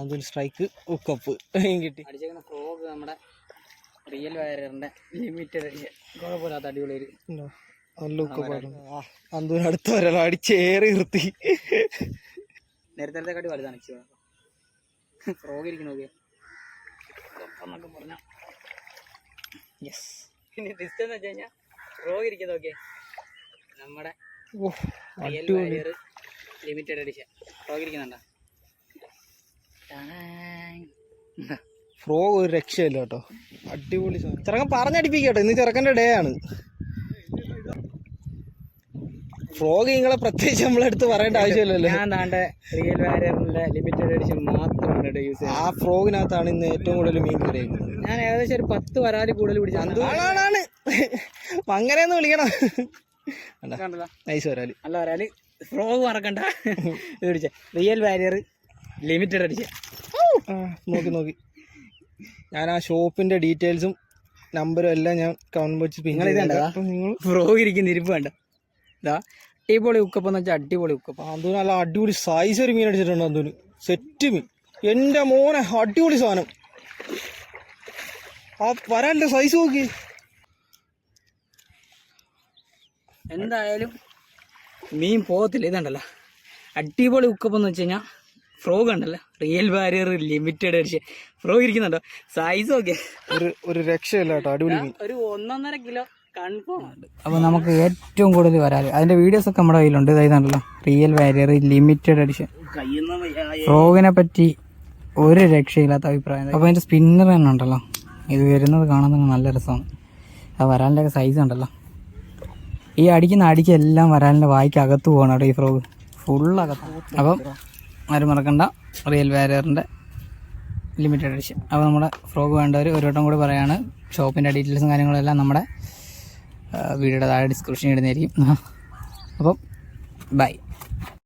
അതിൽ strike cup കിട്ടി. അടിച്ചേക്കുന്ന ഫ്രോഗ് നമ്മുടെ റിയൽ വയറിന്റെ ലിമിറ്റഡ് അടിച്ച്. കുഴപ്പമില്ലാത്ത അടിപൊളി ഒരു? നല്ല ഉക്കപ്പായിരുന്നു അടുത്ത ഒരാൾ അടിച്ചേറി നിർത്തി. നേരത്തെ കാട്ടി വലുതാണ് ഫ്രോഗ് ഇരിക്കണോ എന്നൊക്കെ പറഞ്ഞ. യെസ് പിന്നെ ഡിസ്റ്റൻസ് എന്ന് വെച്ച് കഴിഞ്ഞാൽ ഫ്രോഗ് ഇരിക്കുന്ന ഓക്കെ നമ്മുടെ real wire limited edition frog ഇരിക്കുന്നുണ്ടോ? Frog ഒരു രക്ഷയില്ല കേട്ടോ. അടിപൊളി ചെറുക്കൻ പറഞ്ഞടിപ്പിക്കട്ടോ ഇന്ന് ചെറുക്കന്റെ ഡേ ആണ്. ഫ്രോഗ് നിങ്ങളെ പ്രത്യേകിച്ച് നമ്മളെടുത്ത് പറയേണ്ട ആവശ്യമില്ലല്ലോ. ഞാൻ താണ്ട റിയൽ വാരിയറിന്റെ ലിമിറ്റഡ് എഡിഷൻ മാത്രമാണ് യൂസ് ആ ഫ്രോഗിനകത്താണ് ഇന്ന് ഏറ്റവും കൂടുതൽ മീൻ കറിയുന്നത് ഞാൻ ഏകദേശം ഒരു പത്ത് വരാൽ കൂടുതൽ പിടിച്ചു. അങ്ങനെ ഒന്ന് വിളിക്കണം. നൈസ് വരാൽ അല്ല വരാലി ഫ്രോഗ് മറക്കണ്ട. ഇത് പിടിച്ച. റിയൽ വാരിയർ ലിമിറ്റഡ് അടിച്ച ആ, നോക്കി നോക്കി. ഞാൻ ആ ഷോപ്പിന്റെ ഡീറ്റെയിൽസും നമ്പറും എല്ലാം ഞാൻ കമന്റ് ബോക്സിൽ നിങ്ങൾ ഫ്രോഗ് ഇരിക്കുന്ന ഇരിപ്പ് വേണ്ട. ഇതാ അടിപൊളി ഉക്കപ്പം എന്ന് വെച്ചാൽ അടിപൊളി ഉക്കപ്പ അന്തൂന് നല്ല അടിപൊളി സൈസ് ഒരു മീൻ അടിച്ചിട്ടുണ്ട് അന്തൂന്. സെറ്റ് മീൻ. എന്റെ മോനെ അടിപൊളി സാധനം. ആ വരാന്റെ സൈസ് നോക്കി. എന്തായാലും മീൻ പോകത്തില്ല ഇതുണ്ടല്ലോ. അടിപൊളി ഉക്കപ്പം എന്ന് വെച്ച് കഴിഞ്ഞാൽ ഫ്രോഗ് ഉണ്ടല്ലോ. റിയൽ ബാരിയർ ലിമിറ്റഡ് അടിച്ച് ഫ്രോഗ് ഇരിക്കുന്നുണ്ടോ? സൈസ് ഓക്കെ ഒരു ഒരു രക്ഷയില്ല അടിപൊളി ഒരു ഒന്നൊന്നര കിലോ കൺഫേം ഉണ്ട്. അപ്പോൾ നമുക്ക് ഏറ്റവും കൂടുതൽ വരാറ്. അതിന്റെ വീഡിയോസ് ഒക്കെ നമ്മുടെ കയ്യിലുണ്ട്. ഇതായിരുന്നല്ലോ റിയൽ വാരിയർ ലിമിറ്റഡ് എഡിഷൻ ഫ്രോഗിനെ പറ്റി ഒരു രക്ഷയില്ലാത്ത അഭിപ്രായം അപ്പോൾ അതിന്റെ സ്പിന്നർ തന്നെ ഉണ്ടല്ലോ. ഇത് വരുന്നത് കാണാൻ തന്നെ നല്ല രസമാണ്. ആ വരാലിന്റെ ഒക്കെ സൈസ് ഉണ്ടല്ലോ. ഈ അടിക്കുന്ന അടിക്കെല്ലാം വരാലിന്റെ വായിക്ക് അകത്ത് പോകണം കേട്ടോ ഈ ഫ്രോഗ് ഫുൾ അകത്ത്. അപ്പം ആരും മറക്കണ്ട. റിയൽ വാരിയറിന്റെ ലിമിറ്റഡ് എഡിഷൻ അപ്പോൾ നമ്മുടെ ഫ്രോഗ് വേണ്ടവർ ഒരു വട്ടം കൂടി പറയാണ്. ഷോപ്പിന്റെ ഡീറ്റെയിൽസും കാര്യങ്ങളെല്ലാം നമ്മുടെ വീഡിയോയുടെ താഴെ ഡിസ്ക്രിപ്ഷൻ ഇടുന്നതായിരിക്കും. അപ്പം ബൈ